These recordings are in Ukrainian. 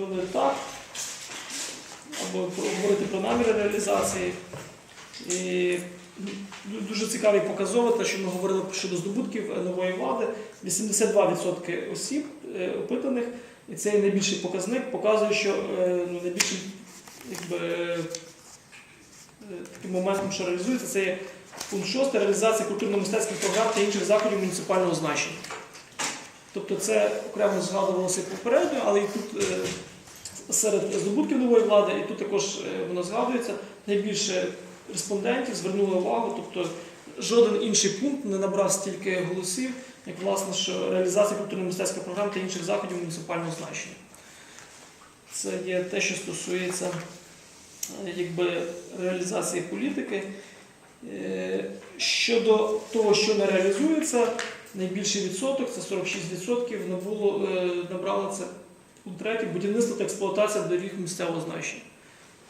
відповіли так, або говорити про наміри реалізації. І дуже цікавий показово, те, що ми говорили щодо здобутків е, нової влади. 82% осіб е, опитаних, і цей найбільший показник показує, що е, ну, найбільшим таким моментом, що реалізується, це є пункт 6 реалізація культурно-мистецьких програм та інших заходів муніципального значення. Тобто це окремо згадувалося попередньо, але і тут е, серед здобутків нової влади, і тут також е, воно згадується, найбільше респондентів звернули увагу, тобто жоден інший пункт не набрав стільки голосів, як власне, що реалізація культурно-мистецьких програм та інших заходів муніципального значення. Це є те, що стосується е, якби, реалізації політики. Щодо того, що не реалізується, найбільший відсоток, це 46%, набуло, е, набрало це у третій будівництво та експлуатація доріг місцевого значення.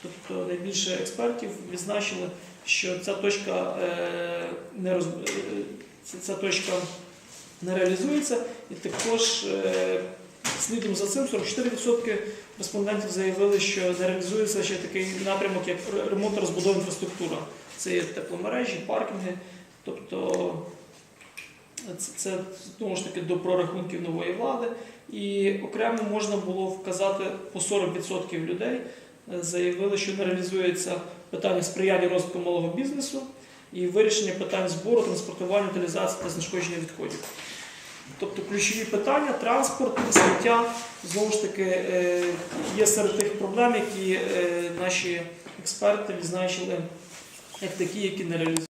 Тобто найбільше експертів відзначили, що ця точка е, не роз... е, ця- точка не реалізується, і також слідом за цим 44% респондентів заявили, що не реалізується ще такий напрямок, як ремонт розбудова інфраструктура. Це є тепломережі, паркінги. Тобто це, це знову ж таки до прорахунків нової влади. І окремо можна було вказати по 40% людей е, заявили, що не реалізується питання сприяння розвитку малого бізнесу і вирішення питань збору, транспортування, утилізації та знешкодження відходів. Тобто ключові питання, транспорт, сміття, знову ж таки, е, є серед тих проблем, які е, наші експерти відзначили як такі, які не реалізуються.